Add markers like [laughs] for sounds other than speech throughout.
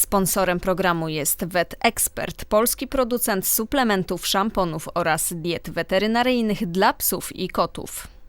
Sponsorem programu jest Vet Expert, polski producent suplementów, szamponów oraz diet weterynaryjnych dla psów i kotów.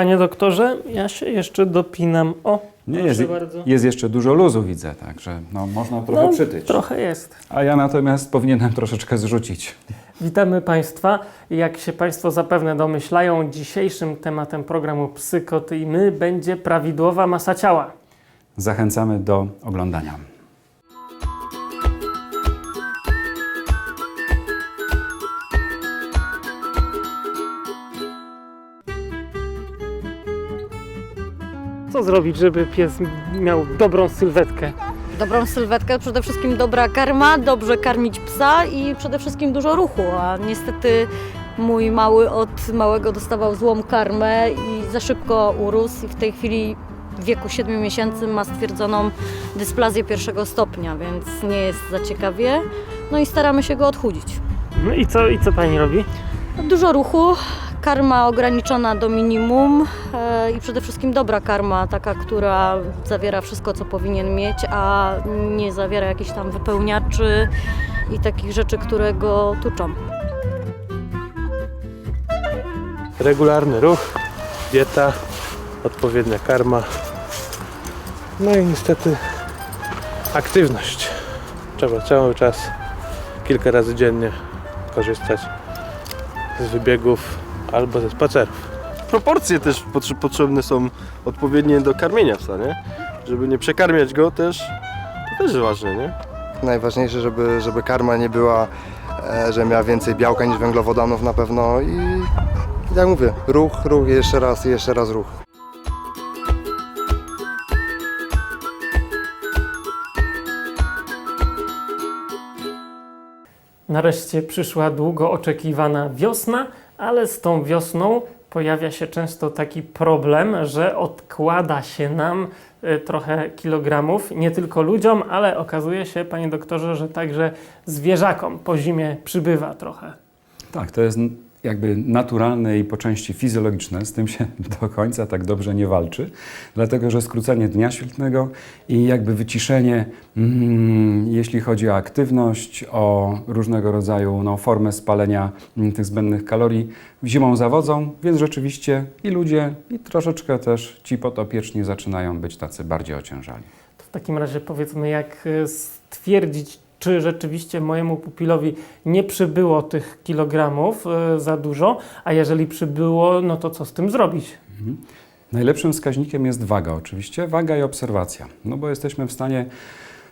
Panie doktorze, ja się jeszcze dopinam. O, Nie, jest, bardzo. jest jeszcze dużo luzu, widzę, także no, można trochę No, przytyć. trochę jest. A ja natomiast powinienem troszeczkę zrzucić. Witamy Państwa. Jak się Państwo zapewne domyślają, dzisiejszym tematem programu Psykoty i my będzie prawidłowa masa ciała. Zachęcamy do oglądania. Co zrobić, żeby pies miał dobrą sylwetkę? Dobrą sylwetkę, przede wszystkim dobra karma, dobrze karmić psa i przede wszystkim dużo ruchu, a niestety mój mały od małego dostawał złą karmę i za szybko urósł i w tej chwili w wieku 7 miesięcy ma stwierdzoną dysplazję pierwszego stopnia, więc nie jest za ciekawie. No i staramy się go odchudzić. No i co, i co Pani robi? Dużo ruchu, karma ograniczona do minimum e, i przede wszystkim dobra karma, taka, która zawiera wszystko, co powinien mieć, a nie zawiera jakichś tam wypełniaczy i takich rzeczy, które go tuczą. regularny ruch, dieta, odpowiednia karma. No i niestety aktywność. Trzeba cały czas, kilka razy dziennie korzystać z wybiegów albo ze spacerów. proporcje też potrze- potrzebne są odpowiednie do karmienia psa, nie? Żeby nie przekarmiać go też, to też ważne, nie? Najważniejsze, żeby, żeby karma nie była, e, że miała więcej białka niż węglowodanów na pewno i jak mówię, ruch, ruch, i jeszcze raz, i jeszcze raz ruch. Nareszcie przyszła długo oczekiwana wiosna, ale z tą wiosną pojawia się często taki problem, że odkłada się nam y, trochę kilogramów, nie tylko ludziom, ale okazuje się, panie doktorze, że także zwierzakom po zimie przybywa trochę. Tak, to jest jakby naturalne i po części fizjologiczne, z tym się [laughs] do końca tak dobrze nie walczy, dlatego że skrócenie dnia świetnego i jakby wyciszenie, mm, jeśli chodzi o aktywność, o różnego rodzaju no, formę spalenia mm, tych zbędnych kalorii, zimą zawodzą, więc rzeczywiście i ludzie, i troszeczkę też ci potopieczni zaczynają być tacy bardziej ociężali. To w takim razie powiedzmy, jak y, stwierdzić, czy rzeczywiście mojemu pupilowi nie przybyło tych kilogramów y, za dużo, a jeżeli przybyło, no to co z tym zrobić? Najlepszym wskaźnikiem jest waga oczywiście, waga i obserwacja, no bo jesteśmy w stanie,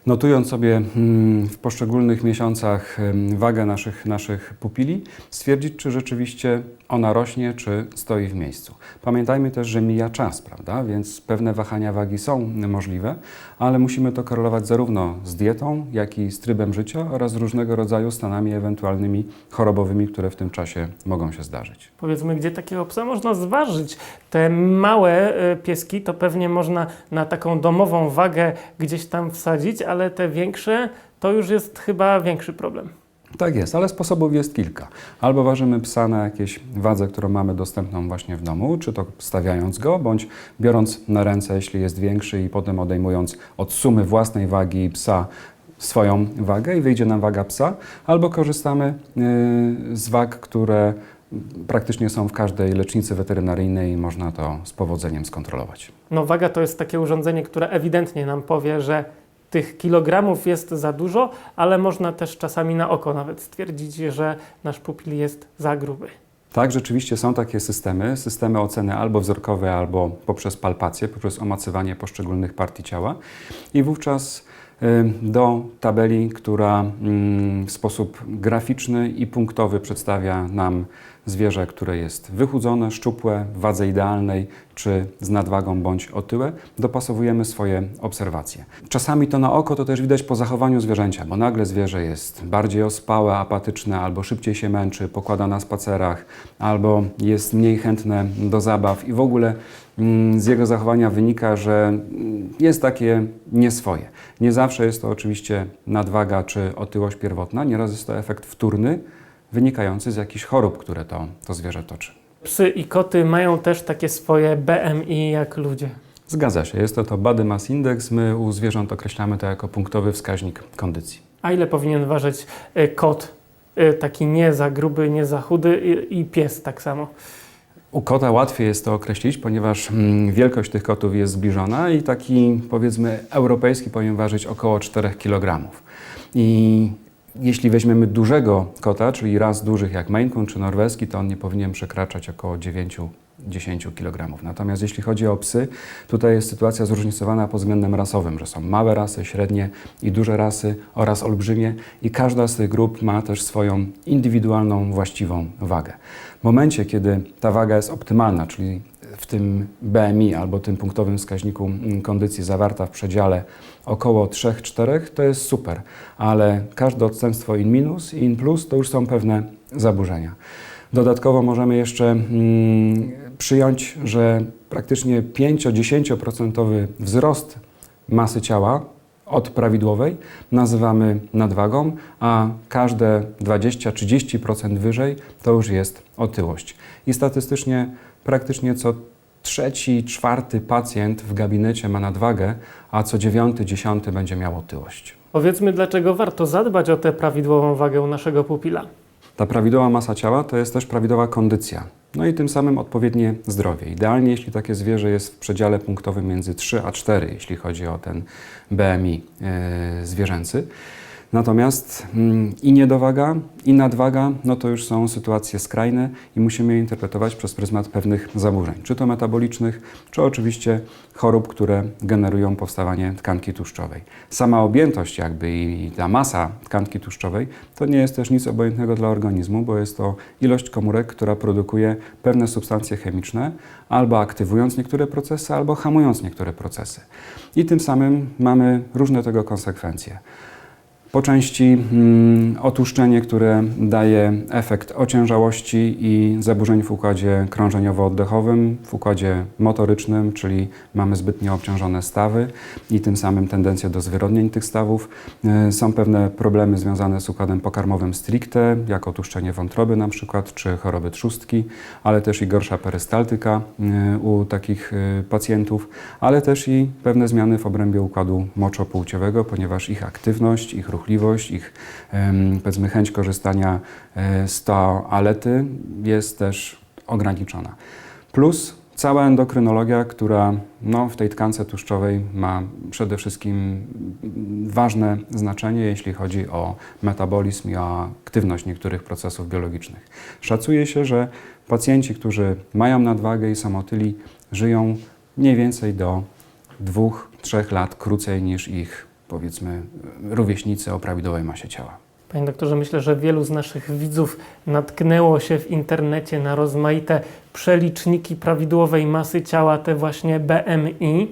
notując sobie mm, w poszczególnych miesiącach wagę naszych, naszych pupili, stwierdzić, czy rzeczywiście ona rośnie, czy stoi w miejscu. Pamiętajmy też, że mija czas, prawda, więc pewne wahania wagi są możliwe, ale musimy to korelować zarówno z dietą, jak i z trybem życia oraz różnego rodzaju stanami ewentualnymi chorobowymi, które w tym czasie mogą się zdarzyć. Powiedzmy, gdzie takiego psa można zważyć. Te małe y, pieski to pewnie można na taką domową wagę gdzieś tam wsadzić, ale te większe to już jest chyba większy problem. Tak jest, ale sposobów jest kilka. Albo ważymy psa na jakiejś wadze, którą mamy dostępną właśnie w domu, czy to stawiając go, bądź biorąc na ręce, jeśli jest większy i potem odejmując od sumy własnej wagi psa swoją wagę i wyjdzie nam waga psa, albo korzystamy y, z wag, które praktycznie są w każdej lecznicy weterynaryjnej i można to z powodzeniem skontrolować. No waga to jest takie urządzenie, które ewidentnie nam powie, że tych kilogramów jest za dużo, ale można też czasami na oko nawet stwierdzić, że nasz pupil jest za gruby. Tak, rzeczywiście są takie systemy, systemy oceny albo wzrokowe, albo poprzez palpację, poprzez omacywanie poszczególnych partii ciała i wówczas do tabeli, która mm, w sposób graficzny i punktowy przedstawia nam zwierzę, które jest wychudzone, szczupłe, w wadze idealnej, czy z nadwagą bądź otyłe, dopasowujemy swoje obserwacje. Czasami to na oko to też widać po zachowaniu zwierzęcia, bo nagle zwierzę jest bardziej ospałe, apatyczne, albo szybciej się męczy, pokłada na spacerach, albo jest mniej chętne do zabaw i w ogóle z jego zachowania wynika, że mm, jest takie nieswoje. Nie zawsze jest to oczywiście nadwaga czy otyłość pierwotna, nieraz jest to efekt wtórny, wynikający z jakichś chorób, które to, to zwierzę toczy. Psy i koty mają też takie swoje BMI jak ludzie. Zgadza się, jest to to Body Mass Index. My u zwierząt określamy to jako punktowy wskaźnik kondycji. A ile powinien ważyć y, kot? Y, Taki nie za gruby, nie za chudy i, i pies tak samo. U kota łatwiej jest to określić, ponieważ mm, wielkość tych kotów jest zbliżona i taki powiedzmy europejski powinien ważyć około 4 kg. I jeśli weźmiemy dużego kota, czyli ras dużych jak Maine Coon czy norweski, to on nie powinien przekraczać około 9-10 kg. Natomiast jeśli chodzi o psy, tutaj jest sytuacja zróżnicowana pod względem rasowym, że są małe rasy, średnie i duże rasy oraz olbrzymie i każda z tych grup ma też swoją indywidualną, właściwą wagę. W momencie, kiedy ta waga jest optymalna, czyli w tym BMI albo tym punktowym wskaźniku mm, kondycji zawarta w przedziale około 3-4, to jest super, ale każde odstępstwo in minus i in plus to już są pewne zaburzenia. Dodatkowo możemy jeszcze mm, przyjąć, że praktycznie 5-10% wzrost masy ciała od prawidłowej nazywamy nadwagą, a każde 20-30% wyżej to już jest otyłość. I statystycznie praktycznie co trzeci, czwarty pacjent w gabinecie ma nadwagę, a co dziewiąty, dziesiąty będzie miał otyłość. Powiedzmy, dlaczego warto zadbać o tę prawidłową wagę naszego pupila. Ta prawidłowa masa ciała to jest też prawidłowa kondycja. No i tym samym odpowiednie zdrowie. Idealnie, jeśli takie zwierzę jest w przedziale punktowym między 3 a 4, jeśli chodzi o ten BMI e, zwierzęcy. Natomiast mm, i niedowaga, i nadwaga, no to już są sytuacje skrajne i musimy je interpretować przez pryzmat pewnych zaburzeń, czy to metabolicznych, czy oczywiście chorób, które generują powstawanie tkanki tłuszczowej. Sama objętość jakby i ta masa tkanki tłuszczowej to nie jest też nic obojętnego dla organizmu, bo jest to ilość komórek, która produkuje pewne substancje chemiczne, albo aktywując niektóre procesy, albo hamując niektóre procesy. I tym samym mamy różne tego konsekwencje. Po części mm, otłuszczenie, które daje efekt ociężałości i zaburzeń w układzie krążeniowo-oddechowym, w układzie motorycznym, czyli mamy zbytnio obciążone stawy i tym samym tendencję do zwyrodnień tych stawów. E, Są pewne problemy związane z układem pokarmowym stricte, jak otłuszczenie wątroby na przykład, czy choroby trzustki, ale też i gorsza perystaltyka e, u takich e, pacjentów, ale też i pewne zmiany w obrębie układu moczopłciowego, ponieważ ich aktywność, ich ruchliwość, ich powiedzmy chęć korzystania e, z toalety jest też ograniczona. Plus cała endokrynologia, która no, w tej tkance tłuszczowej ma przede wszystkim ważne znaczenie, jeśli chodzi o metabolizm i o aktywność niektórych procesów biologicznych. Szacuje się, że pacjenci, którzy mają nadwagę i są otyli, żyją mniej więcej do dwóch, trzech lat krócej niż ich, powiedzmy, rówieśnicy o prawidłowej masie ciała. Panie doktorze, myślę, że wielu z naszych widzów natknęło się w internecie na rozmaite przeliczniki prawidłowej masy ciała, te właśnie BMI.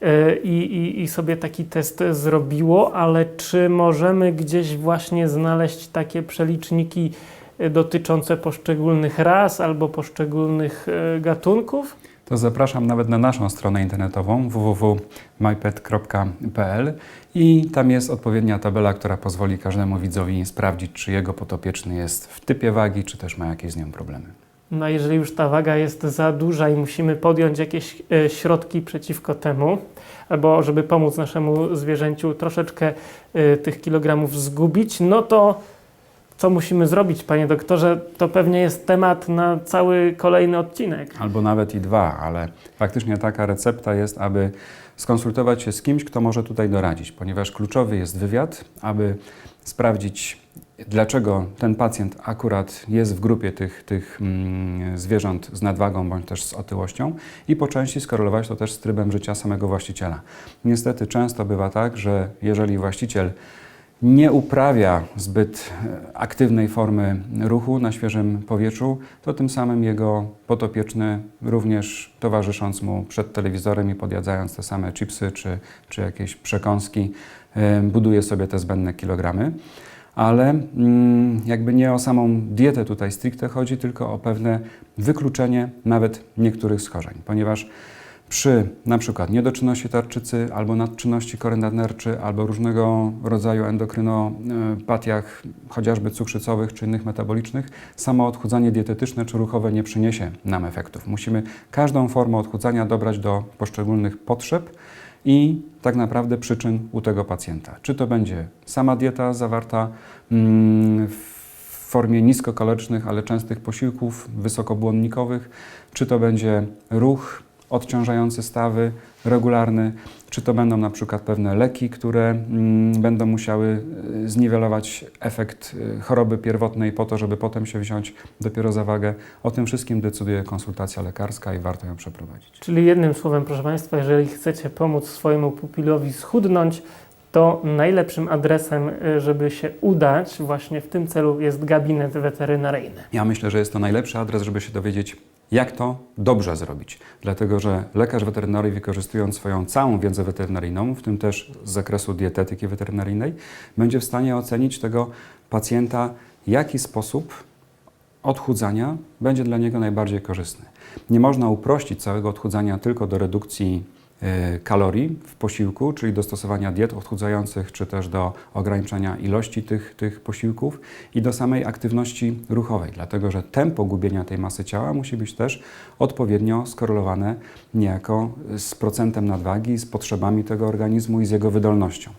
yy, I, i, I sobie taki test zrobiło, ale czy możemy gdzieś właśnie znaleźć takie przeliczniki yy, dotyczące poszczególnych ras albo poszczególnych yy, gatunków? To zapraszam nawet na naszą stronę internetową www.mypet.pl i tam jest odpowiednia tabela, która pozwoli każdemu widzowi sprawdzić, czy jego potopieczny jest w typie wagi, czy też ma jakieś z nią problemy. No jeżeli już ta waga jest za duża i musimy podjąć jakieś e, środki przeciwko temu, albo żeby pomóc naszemu zwierzęciu troszeczkę e, tych kilogramów zgubić, no to co musimy zrobić, panie doktorze? To pewnie jest temat na cały kolejny odcinek. Albo nawet i dwa, ale faktycznie taka recepta jest, aby skonsultować się z kimś, kto może tutaj doradzić, ponieważ kluczowy jest wywiad, aby sprawdzić, dlaczego ten pacjent akurat jest w grupie tych, tych mm, zwierząt z nadwagą bądź też z otyłością i po części skorelować to też z trybem życia samego właściciela. Niestety często bywa tak, że jeżeli właściciel nie uprawia zbyt e, aktywnej formy ruchu na świeżym powietrzu, to tym samym jego potopieczny również towarzysząc mu przed telewizorem i podjadzając te same chipsy czy, czy jakieś przekąski, e, buduje sobie te zbędne kilogramy. Ale mm, jakby nie o samą dietę tutaj stricte chodzi, tylko o pewne wykluczenie nawet niektórych schorzeń, ponieważ przy na przykład niedoczynności tarczycy albo nadczynności kory nadnerczy albo różnego rodzaju endokrynopatiach, chociażby cukrzycowych czy innych metabolicznych, samo odchudzanie dietetyczne czy ruchowe nie przyniesie nam efektów. Musimy każdą formę odchudzania dobrać do poszczególnych potrzeb i tak naprawdę przyczyn u tego pacjenta. Czy to będzie sama dieta zawarta mm, w formie niskokalorycznych, ale częstych posiłków wysokobłonnikowych, czy to będzie ruch odciążający stawy, regularny, czy to będą na przykład pewne leki, które mm, będą musiały y, zniwelować efekt y, choroby pierwotnej po to, żeby potem się wziąć dopiero za wagę. O tym wszystkim decyduje konsultacja lekarska i warto ją przeprowadzić. Czyli jednym słowem, proszę Państwa, jeżeli chcecie pomóc swojemu pupilowi schudnąć, to najlepszym adresem, y, żeby się udać właśnie w tym celu jest gabinet weterynaryjny. Ja myślę, że jest to najlepszy adres, żeby się dowiedzieć, jak to dobrze zrobić. Dlatego, że lekarz weterynarii, wykorzystując swoją całą wiedzę weterynaryjną, w tym też z zakresu dietetyki weterynaryjnej, będzie w stanie ocenić tego pacjenta, jaki sposób odchudzania będzie dla niego najbardziej korzystny. Nie można uprościć całego odchudzania tylko do redukcji kalorii w posiłku, czyli do stosowania diet odchudzających, czy też do ograniczenia ilości tych, tych posiłków i do samej aktywności ruchowej, dlatego że tempo gubienia tej masy ciała musi być też odpowiednio skorelowane niejako z procentem nadwagi, z potrzebami tego organizmu i z jego wydolnością.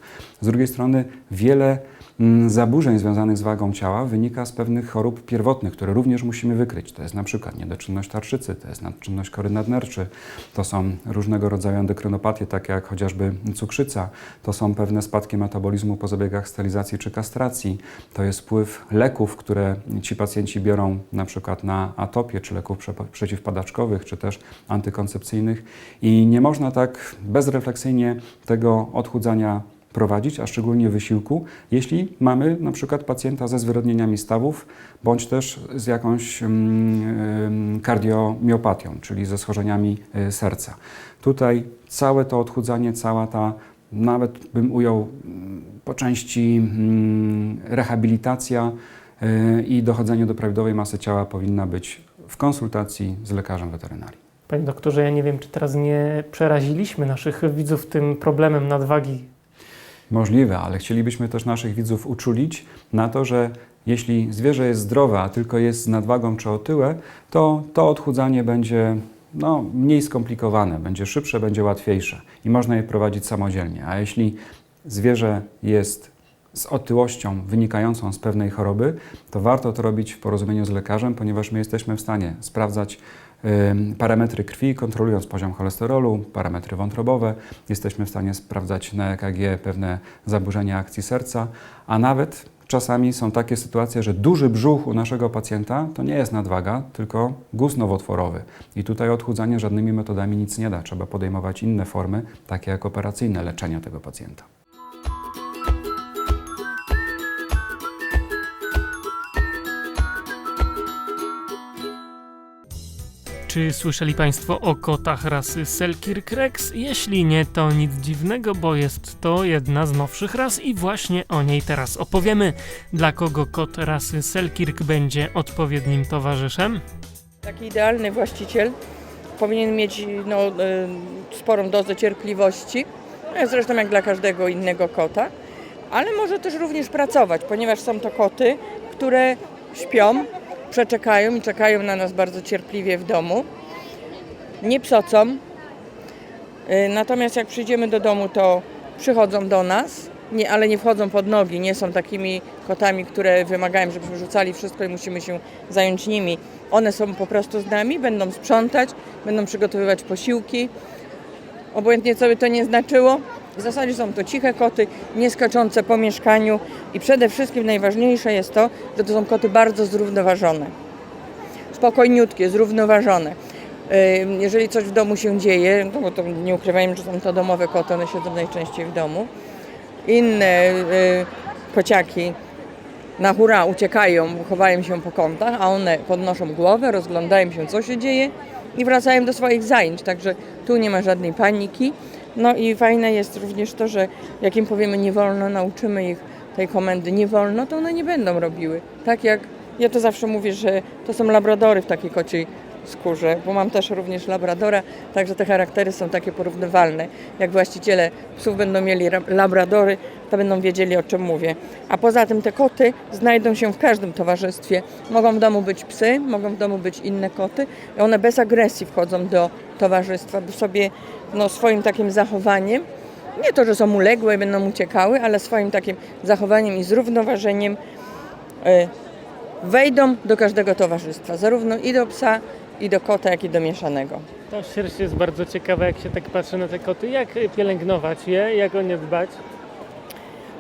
Z drugiej strony wiele mm, zaburzeń związanych z wagą ciała wynika z pewnych chorób pierwotnych, które również musimy wykryć. To jest na przykład niedoczynność tarczycy, to jest nadczynność kory nadnerczy, to są różnego rodzaju endokrynopatie, takie jak chociażby cukrzyca, to są pewne spadki metabolizmu po zabiegach sterylizacji czy kastracji, to jest wpływ leków, które ci pacjenci biorą na przykład na atopię, czy leków prze- przeciwpadaczkowych, czy też antykoncepcyjnych i nie można tak bezrefleksyjnie tego odchudzania prowadzić, a szczególnie wysiłku, jeśli mamy na przykład pacjenta ze zwyrodnieniami stawów, bądź też z jakąś mm, kardiomiopatią, czyli ze schorzeniami y, serca. Tutaj całe to odchudzanie, cała ta, nawet bym ujął mm, po części mm, rehabilitacja y, i dochodzenie do prawidłowej masy ciała powinna być w konsultacji z lekarzem weterynarii. Panie doktorze, ja nie wiem, czy teraz nie przeraziliśmy naszych widzów tym problemem nadwagi. Możliwe, ale chcielibyśmy też naszych widzów uczulić na to, że jeśli zwierzę jest zdrowe, a tylko jest z nadwagą czy otyłe, to to odchudzanie będzie no, mniej skomplikowane, będzie szybsze, będzie łatwiejsze i można je prowadzić samodzielnie. A jeśli zwierzę jest z otyłością wynikającą z pewnej choroby, to warto to robić w porozumieniu z lekarzem, ponieważ my jesteśmy w stanie sprawdzać parametry krwi, kontrolując poziom cholesterolu, parametry wątrobowe. Jesteśmy w stanie sprawdzać na EKG pewne zaburzenia akcji serca, a nawet czasami są takie sytuacje, że duży brzuch u naszego pacjenta to nie jest nadwaga, tylko guz nowotworowy. I tutaj odchudzanie żadnymi metodami nic nie da. Trzeba podejmować inne formy, takie jak operacyjne leczenia tego pacjenta. Czy słyszeli Państwo o kotach rasy Selkirk Rex? Jeśli nie, to nic dziwnego, bo jest to jedna z nowszych ras i właśnie o niej teraz opowiemy. Dla kogo kot rasy Selkirk będzie odpowiednim towarzyszem? Taki idealny właściciel powinien mieć no, e, sporą dozę cierpliwości, no, zresztą jak dla każdego innego kota, ale może też również pracować, ponieważ są to koty, które śpią, przeczekają i czekają na nas bardzo cierpliwie w domu. Nie psocą, E, natomiast jak przyjdziemy do domu, to przychodzą do nas, nie, ale nie wchodzą pod nogi, nie są takimi kotami, które wymagają, żebyśmy rzucali wszystko i musimy się zająć nimi. One są po prostu z nami, będą sprzątać, będą przygotowywać posiłki. Obojętnie co by to nie znaczyło, W zasadzie są to ciche koty, nie skaczące po mieszkaniu i przede wszystkim najważniejsze jest to, że to są koty bardzo zrównoważone. Spokojniutkie, zrównoważone. Jeżeli coś w domu się dzieje, no bo to nie ukrywajmy, że są to domowe koty, one siedzą najczęściej w domu. Inne y, kociaki na hura uciekają, chowają się po kątach, a one podnoszą głowę, rozglądają się, co się dzieje i wracają do swoich zajęć. Także tu nie ma żadnej paniki. No i fajne jest również to, że jak im powiemy nie wolno, nauczymy ich tej komendy nie wolno, to one nie będą robiły. Tak jak ja to zawsze mówię, że to są labradory w takiej kociej skórze, bo mam też również labradora, także te charaktery są takie porównywalne. Jak właściciele psów będą mieli ra- labradory, to będą wiedzieli o czym mówię. A poza tym te koty znajdą się w każdym towarzystwie. Mogą w domu być psy, mogą w domu być inne koty i one bez agresji wchodzą do towarzystwa, by sobie no, swoim takim zachowaniem, nie to, że są uległe i będą uciekały, ale swoim takim zachowaniem i zrównoważeniem y, wejdą do każdego towarzystwa, zarówno i do psa, i do kota, jak i do mieszanego. To sierść jest bardzo ciekawa, jak się tak patrzy na te koty. Jak pielęgnować je, jak o nie dbać?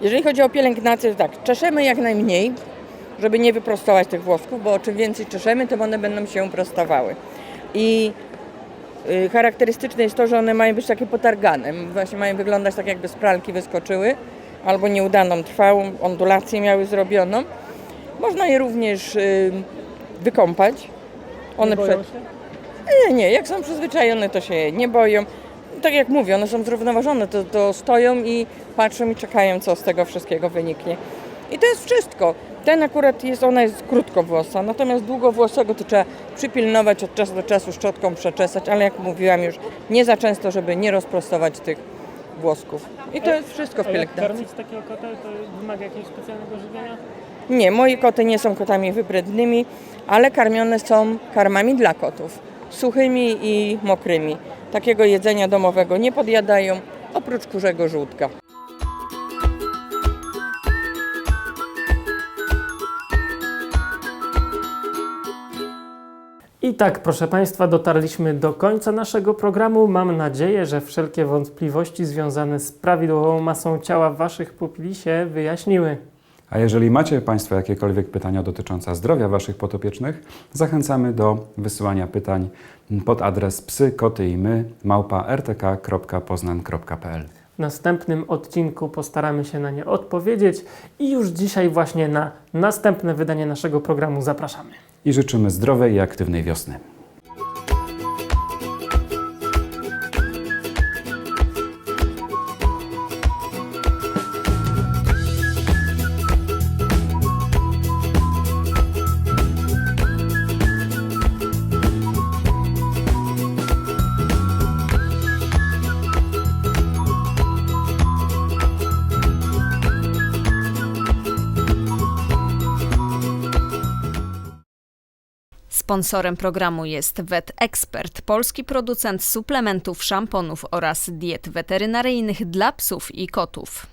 Jeżeli chodzi o pielęgnację, to tak, czeszemy jak najmniej, żeby nie wyprostować tych włosków, bo czym więcej czeszemy, tym one będą się prostowały. I y, charakterystyczne jest to, że one mają być takie potargane, właśnie mają wyglądać tak jakby z pralki wyskoczyły, albo nieudaną trwałą ondulację miały zrobioną. Można je również y, wykąpać. One Boją przed-? Nie, nie, jak są przyzwyczajone, to się nie boją. Tak jak mówię, one są zrównoważone, to, to stoją i patrzą i czekają, co z tego wszystkiego wyniknie. I to jest wszystko. Ten akurat jest, ona jest krótkowłosa, natomiast długowłosego to trzeba przypilnować od czasu do czasu szczotką przeczesać, ale jak mówiłam już, nie za często, żeby nie rozprostować tych włosków. I to jest wszystko w pielęgnacji. karmić takiego kota, to wymaga jakiegoś specjalnego żywienia? Nie, moje koty nie są kotami hybrydnymi, ale karmione są karmami dla kotów. Suchymi i mokrymi. Takiego jedzenia domowego nie podjadają, oprócz kurzego żółtka. I tak, proszę Państwa, dotarliśmy do końca naszego programu. Mam nadzieję, że wszelkie wątpliwości związane z prawidłową masą ciała Waszych pupili się wyjaśniły. A jeżeli macie Państwo jakiekolwiek pytania dotyczące zdrowia Waszych potopiecznych, zachęcamy do wysyłania pytań pod adres psy, koty i my małpa rtk.poznan.pl. W następnym odcinku postaramy się na nie odpowiedzieć i już dzisiaj właśnie na następne wydanie naszego programu zapraszamy. I życzymy zdrowej i aktywnej wiosny. Sponsorem programu jest Vet Expert, polski producent suplementów, szamponów oraz diet weterynaryjnych dla psów i kotów.